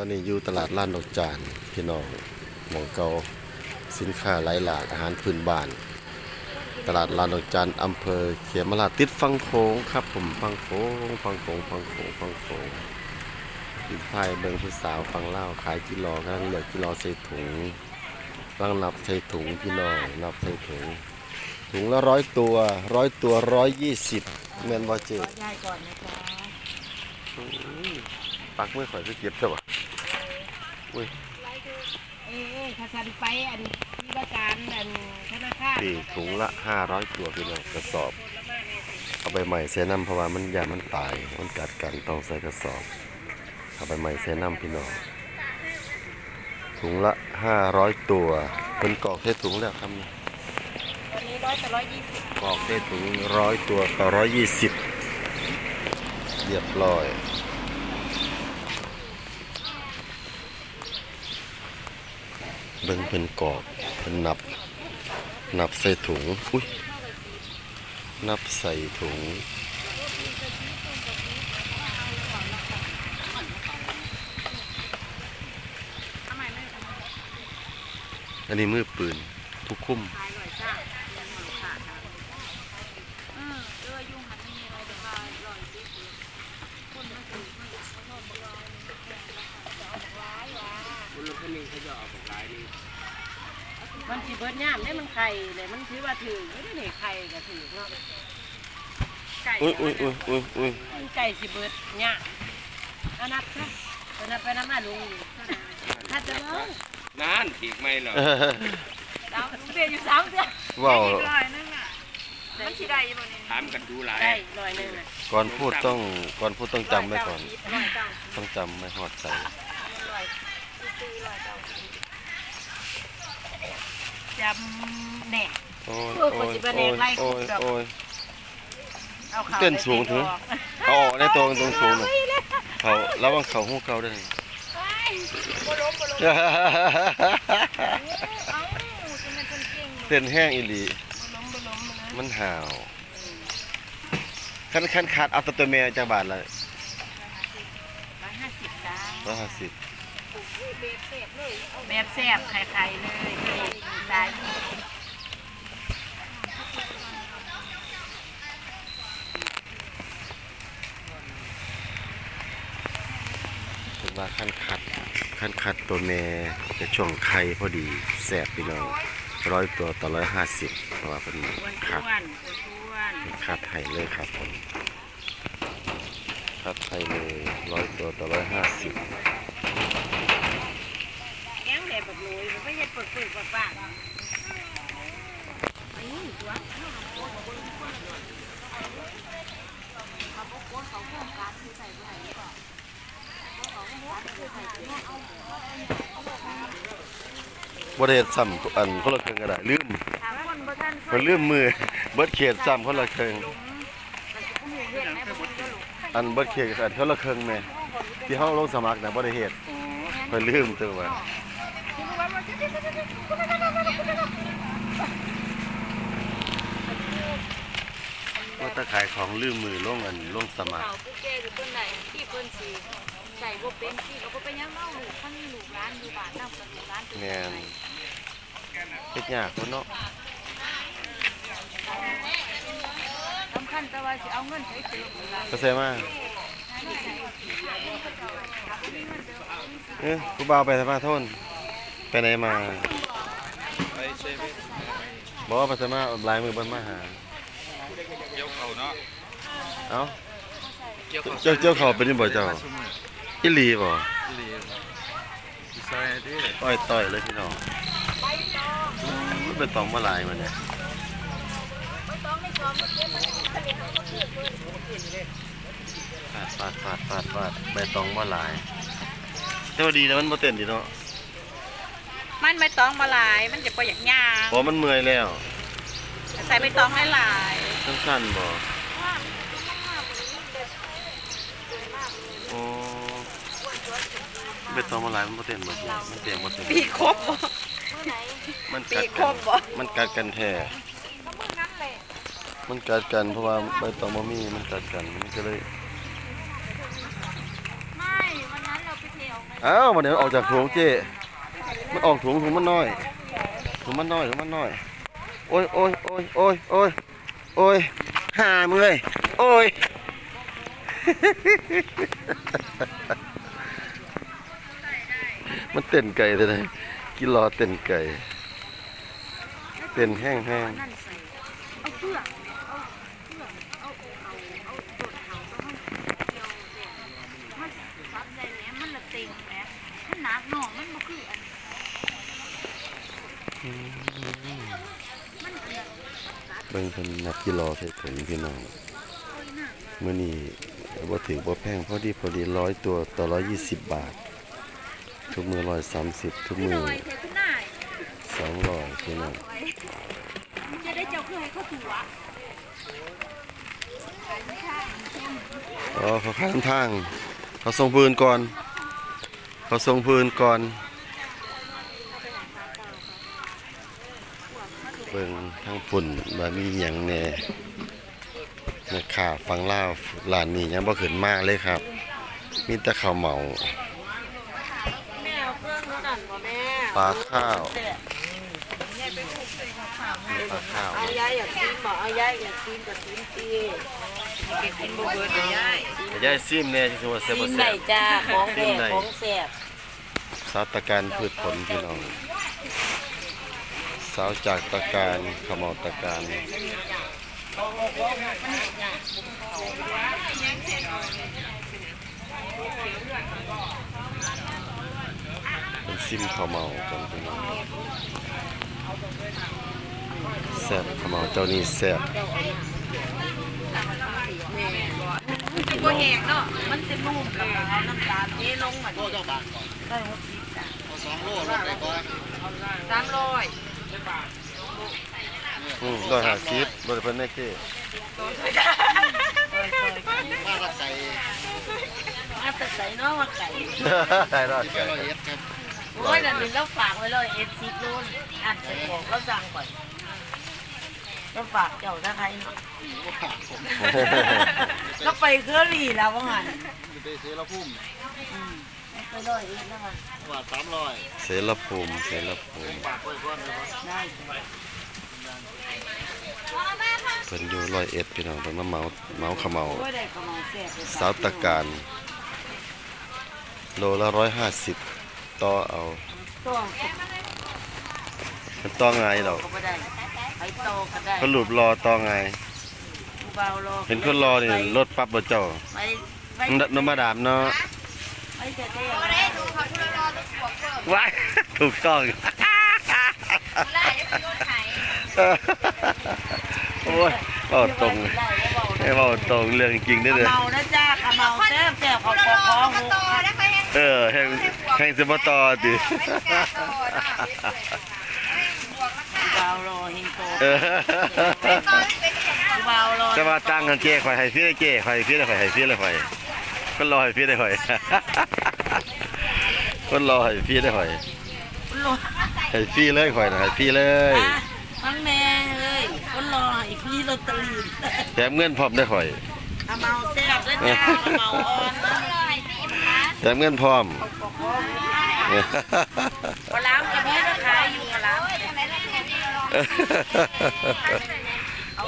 อนนี้อยู่ตลาดล้านดอกจานพี่น้องหมองเกาสินค้าหลายหลากอาหารพื้นบ้าน ตลาดลานดอกจานอำเภอเขมราชติดฟังโขงครับ ผมฟังโขงฟังโขงฟังโขงฟังโขงอีกพายเบิ่งผู้สาวฟังเล่าวขายกิโลกำลังเหลือกิโลใส่ถุงกำลังนับใส่ถุงพี่น้องนับใส่ถุง ถุงละร้อยตัวร้อยตัวร้อยยี่สิบแมนบอเจขอยายก่อนนะจ๊ะปักมือข่อยก็เก็บเถอะวะ อุ้ยเอ้ยถ้าสันไปอันที่ว่าการอันธนาคารปีถุงละห้าร้อยตัวพี่น้องกระสอบ เอาไปใหม่เสน้ำเพราะว่ามันยามันตาย มันกัดกันต้องใส่กระสอบ เอาไปใหม่เสน้ำพี่น้องถุงละห้าร้อยตัวเป็นกรอกเทถุงแล้วครับนี่วันนี้ร้อยต่อร้อยยี่สิบกรอกเทถุงร้อยตัวต่อร้อยยี่สิบเรียบร้อย เบิ่งเป็นกรอบเป็นนับ นับใส่ถุงอุ้ยนับใส่ถุงอันนี้มือปืนทุกคุ้ม ขายร้อยจ้าเงินหมื่นขาดนะเออเด้อยุ่งหันไม่มีอะไรแต่ว่าร้อยสิบคนมาถือมาเขาชอบมาลอยแพงราคาจะเอาบอกร้ายว่ะ คุณลุงคนนี้เขาจะออกบอกหลายนี่ มันสิเบิดย่ามได้มันไข่เลยมันถือว่าถือไม่ได้ไข่ก็ถือเนาะไก่อุ้ยอุ้ยอุ้ยอุ้ยอุ้ยมันไก่สิเบิดย่ามอันนับค่ะอันนับไปนับมาลุงถ้าจะเล่านานถีกไม่หรอกดาวลุงเรียนอยู่สามเดือนว้าวร้อยนึงอะมันสิได้อยู่บ่นี่ถามกันดูหลายได้ร้อยนึงอะก่อนพูดต้องก่อนพูดต้องจำไว้ก่อนร้อยเก้าสิบต้องจำไม่หอดใจร้อยสี่ร้อยเก้าสิบ จำแหน่โอ้ยเพื่อโอ้ยปฏิบัติโอ้ยไล่ขุโอ้ดยดอกโอ้ย เอาเขาเต้นสูงถึงไปเอาออกในตัวตรงสูงน่ะเขาระวังเขาหูเขาด้วยบ่ล้มบ่ล้มเอ้าจะเป็นคนเก่งบ่เต้นแห้งอีหลีล้มบ่ล้มบ่นะมันห่าวคันคันขาดเอาแตัวแม่จากบาทละร้อยห้าสิบ แบบแซ่บไข่ๆเลยตายเป็นว่าคันขัดคันขัดตัวแม่จะช่วงไข่พอดีแสบพี่น้องร้อยตัวต่อร้อยห้าสิบเพราะว่าเป็นขัดอ้วนอ้วนคัดไทยเลยครับผมคัดไทยเลยร้อยตัวต่อร้อยห้าสิบ บบแบบลุยมันไม่ใช่ปึกปึกปากปากอันนี้ตัวบริเวณซ้ำอันคนละเครื่องก็ได้ลืมถามคนบ่ทันมันลืมมือเบิดเขตซ้ำคนละเครื่องเฮ็ดไหมบ่รู้ลูกอันเบิดเขตอันคนละเครื่องแม่ที่ห้องลงสมัครนะบ่ได้เฮ็ดเพิ่นลืมตัวว่า ว่าถ้าขายของลืมมือลงอันลงสมัครเขาผู้แก่หรือคนไหนที่เพิ่นสิใส่บ่เป็นที่เขาก็ไปยังเล่าลูกท่านมีลูกร้านอยู่บ้านนำกับลูกร้านเป็นแม่นเฮ็ดยากพุ่นเนาะสำคัญแต่ว่าสิเอาเงินไปเติมล่ะเข้าใจมาเอ้ยกูบ่าวไปสมาโทนไปไหนมาไปเซเว่นบอกว่าไปสมาลายมือบ่มาหา เกี่ยวเขาเนาะเอ้าเกี่ยวเขาเจ้าเจ้าเขาเป็นยังบ่เจ้าอีหลีบ่ที่เรียนที่ซอยที่ต่อยต่อยเลยพี่น้องมันเป็นตองมาหลายมันเนี่ยฟาดฟาดฟาดฟาดฟาดใบตองมาหลายแต่ว่าดีนะมันบ่เต้นดีเนาะมันไม่ต้องมาหลายมันจะบ่อยากย่างเพราะมันเมื่อยแล้วใส่ไม่ต้องให้หลาย สั้นๆบ่โอ้ใบตองมาหลายมันบ่เต้นบ่ดีมันเตียงบ่เต้นปีครบบ่มันกัดปีครกันบบ่มันกัดกันแท้มันกัดกันเพราะว่าใบตองบ่มีมันกัดกันมันก็เลยไม่วันนั้นเราไปเที่ยวในเอ้ามันเดี๋ยวออกจากถุงเจ๊มันออกถุงถุงมันน้อยถุงมันน้อยถุงมันน้อยโอ้ยโอ้ยโอ้ยโอ้ยโอ้ย โอ้ยหามึงเลยโอ้ยมันเต้นไก่เลยนะกินรอเต้นไก่ เต้นแห้งแห้งอืมันหนักหน่อมันบ่คืออัน เบิ่งเพิ่นนักกิโลใส่ถุงพี่น้องโอ้ยหนักว่ะมื้อนี้บ่ถือบ่แพงพอดีพอดีร้อยตัวต่อร้อยยี่สิบบาท ทุกมือร้อยสามสิบทุกมือน้อยเทขึ้นหน้าสองร้อยพี่น้องจะได้เจ้าเคยเข้าตัวอ๋อเขาข้างทาง เขาส่งปืนก่อน เขาส่งปืนก่อน เบิ่งทางปุ่นว่ามีหยังแหน่แม่ค้าฟังลาวร้านนี้ยังบ่ขึ้นมาเลยครับ มีแต่ข้าวเหมาแม่เอาเครื่องนู้นนั่นบ่แม่ปลาข้าวแม่ไปคลุกใส่ข้าวปลาข้าวเอายายอยากกินบ่เอายายอยากกินกับกินตีเก็บกินบ่เบิดเด้อยายยายซิมแหน่สิว่าแซ่บกิบ่นแซ่ได้บจ้าของกิแซ่นได้บของแซ่บ สาวตะการพืชผลพี่น้อง สาวจากตะการขมอตะการเป็นซิมข้าวเมากันพี่น้องแซ่บข้าวเมาเจ้านี่แซ่บมันจะบ่แหกเนาะ มันจะนุ่มแล้วก็เอาน้ำตาลเทลงมาดิได้หกสิบจ้ะสามร้อย อืมร้อยห้าสิบบ่ได้เพิ่นได้เก้มาตะไก่มาตะไก่เนาะว่าไก่ได้รอดไก่โอ้ยนั่นนี่เราฝากไว้เลยเอ็ดซิปรุ่นอัดใส่บอกเราสั่งก่อนเราฝากเจ้าถ้าใครเนาะก็ไปเคอรี่แล้วว่างั้นไปเสียละพุ่ม ไปเลยเอ็ดแล้วมันบาทสามร้อยเสรภูมิเสรภูมิปากไว้ก่อนเลยได้เพิ่นอยู่ร้อยเอ็ดพี่น้องเพิ่นมาเมาเมาขาวเมาโอ้ยได้กระมังแซ่บสาวตะการ โลละร้อยห้าสิบต่อเอาตัวมันต่อไงดอกก็ไม่ได้ไปโตก็ได้เขาหลุบรอต่อไงผู้เบารอเห็นคนรอนี่รถปั๊บบ่เจ้าไปไปนนมาดามเนาะ ไปเจ๊เจ๊ได้ดูเขาทุรอตัวขวบเพิ่มว้ายถูกต้องได้จะโยนไห้โอ้ยเว้าตรงให้เว้าตรงเรื่องจริงเด้อเด้อเมานะจ้าขเมาแซ่บแซ่บเขาขอขอหกต่อได้ค่อยให้เออแห่งแห่งสิบ่ต่อติผู้เบารอเฮงโตเออผู้เบารอจะมาตั้งกันเจ้ข่อยให้ฟรีเลยเจ้ข่อยให้ฟรีเลยข่อยให้ฟรีเลยข่อย คนรอให้ฟรีเลยข่อย คนรอให้ฟรีเลยข่อยรอให้ฟรีเลยข่อยนะให้ฟรีเลยอะทั้งแม่เอ้ยคนรออีกพี่ลอตเตอรี่แถมเงินพร้อมได้อข่อยขเมาแซ่บนะจ้าขเมาอ่อนนะแถมเงินพร้อมปลาล้างกับพี่ก็ขายอยู่ปลาล้าง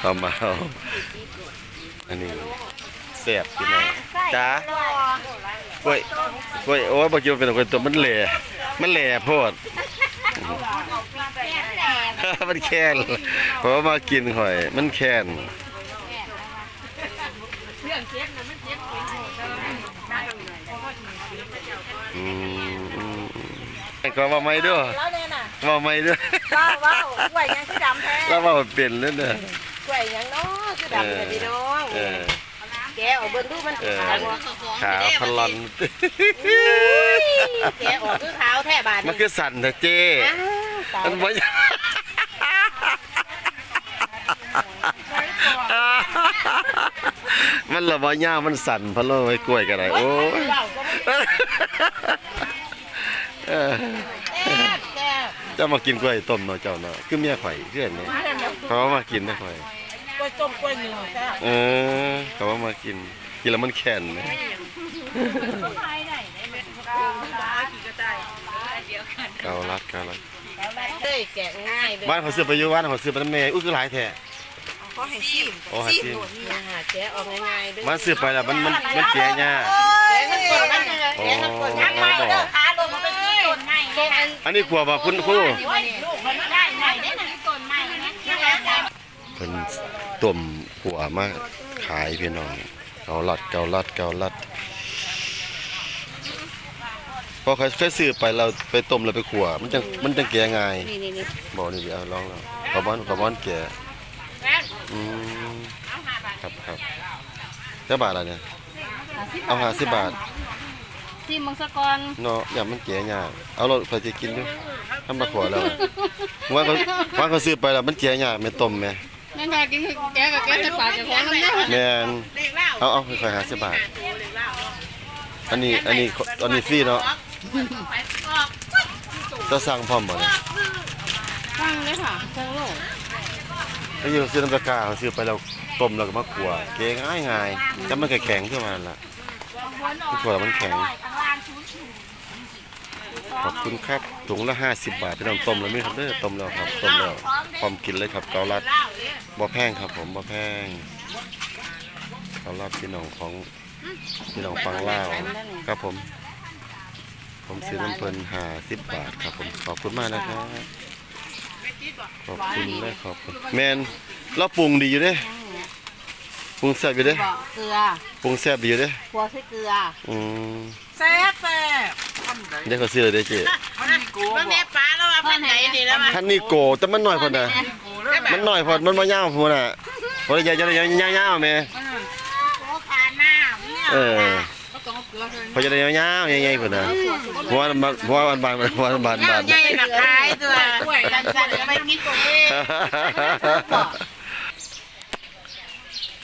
เข้ามาเอาอันนี้แซ่บพี่น้อง จ้ากล้วยกล้วยโอ้ยบ่คิดว่าเป็นกล้วยตัวมันแหล่มันแหล่โพดมันแค้นเพราะว่ามากินข่อย มันแค้นอืมอืมอืมก็ว่าไม่ด้วยแล้วเนี่ยน่ะว่าไม่ด้วยว้าวว้าวกล้วยยังคือดำแท้แล้วว่าเป็นแล้วเนี่ยกล้วยยังเนาะคือดำเลยพี่น้องเออแกะ ออกเบิ่งดูมันเออ ขาวบ่ขาพลอน แกะออกคือขาวแท้บาดมันนี้คือสั่นแต่เจ้อ้าวตายมันบ่มันละบ่ย่ามันสั่นพะโล้ไว้กล้วยกันได้โอ้ยว้าวก็ไม่เออแซ่บแซ่บเจะมากินกล้วยต้มเนาะเจ้าเนาะคือเมียข่อยคืออันนี้เขาว่ามากินนะข่อยกล้วย ต้มกล้วยเหนียวแซ่บเออเขาว่ามากิน กินแล้วมันแข็งนะอันเกาลัดเกาลัดเฮ้ยแกะง่ายเลยบ้านเขาซื้อไปอยู่บ้านเขาซื้อไปน้ำแม่อุ้ยคือหลายแท้ก็ให้ซิมโอ้ให้ซิมนี่หาแกะออกง่ายๆด้วยมันซื้อไปแล้วมันมันมันแก่ยากแกะทั้งคนนั่นเลยโอ้แกะทั้งคนบ่ทั้งไม้เด้อขาลงมาเป็นที่ต้นไม้เนี่ยอันนี้กลัวบ่คุณครู ลูกมันไม่ได้ไงเนี่ยนะต้นไม้เนี่ยนะคะ เพิ่น ต้มขัวมาขายพี่น้องเกาลัดเกาลัดเกาลัดพอเคยเคยซื้อไปเราไปต้มแล้วไปขัวมันจังมันจังแก่ง่ายนี่นี่นี่บ่นี่ดิเอาลองแล้วขอบอนขอบอนแก่อืมครับครับเท่าบาทละเนี่ยเอา50บาทซิมมังสกรเนาะอย่ามันแก่ยากเอาเราไปจะกินดูทำมาขัวแล้วว่าเขาว่าเขาซื้อไปแล้วมันแก่ยากแม่ต้มแม่ แม่ค่ะกินแกกับแกจะฝากจะแพ้น้ำเด้อแม่นเอาเอาค่อยๆ50บาท อันนี้อันนี้อันนี้ฟรีเนาะจะสั่งพร้อมบ่เนี่ยฟังเลยค่ะฟังโลกถ้าอยู่ซื้อน้ำตะกร้าเขาซื้อไปแล้วต้มแล้วก็มาขัวเก๋ง่ายง่ายๆแต่มันก็แข็งขึ้นมานั่นล่ะมันขัวแล้วมันแข็งขอบคุณครับถุงละ 50 บาทพี่น้องต้มแล้วมีครับเด้อต้มแล้วครับต้มแล้วพร้อมกินเลยครับเกาลัด บ่แพงครับผมบ่แพงเกาลัดพี่น้องของพี่น้องฟังลาวครับผม ผมซื้อน้ำเพิ่น50บาทครับผมขอบคุณมากนะครับขอบคุณเลยขอบคุณแมนเราปรุงดีอยู่เด้ปรุงแซ่บอยู่เด้บอกเกลือปรุงแซ่บดีอยู่เด้ขัวใส่เกลืออืมแซ่บแซ่บเดี๋ยวเขาซื้อเลยเด้เจ๊มันมีกูมันแม่ป้าแล้วว่ามันไหนนี่แล้วมาท่านนี่โกแต่มันน้อยพอนะ มันน้อยพอมันบ่ยาวพอน่ะพอใหญ่จะยาวๆแม่โอ้ขาหน้าเนี่ยเออพอจะได้ยาวๆใหญ่ๆพุ่นน่ะเพราะว่ามันเพราะว่ามันบานเพราะว่ามันบานบานใหญ่กับขายตัวสั้นๆไปกินตัวเอง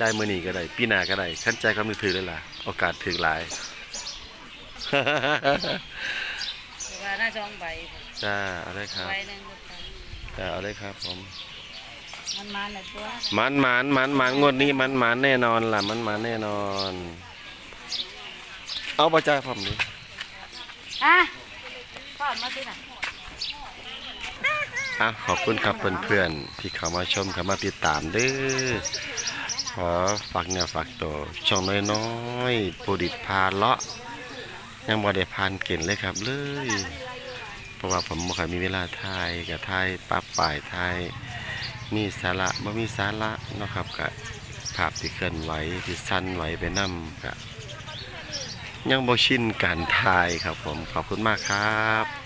จ่ายมื้อนี้ก็ได้ปีหน้าก็ได้คันใจคำนึกถือเลยล่ะ โอกาสถึงหลายว่าน่าช่องใบจ้าเอาเลยครับใบหนึงจ้าเอาเลยครับผม มันมาในตัวมันหมานหมันหมานงวดนี้มันหมานแน่นอนล่ะ มันหมานแน่นอน เอาบ่จ่ายพร้อมนี้อะทอดมาสิน่ะอะขอบคุณครับเพื่อนๆที่เข้ามาชมเข้ามาติดตามเด้อขอฝากเนื้อฝากตัวช่องน้อยๆผู้ดิดพาเลาะยังบ่ได้พานเก่งเลยครับเลย เพราะว่าผมบ่ค่อยมีเวลาถ่ายกับถ่ายปรับป่ายถ่าย มีสาระบ่มีสาระเนาะครับกับภาพที่เคลื่อนไหวที่สั้นไหวไปนํกับยังบ่ชินการถ่ายครับผมขอบคุณมากครับ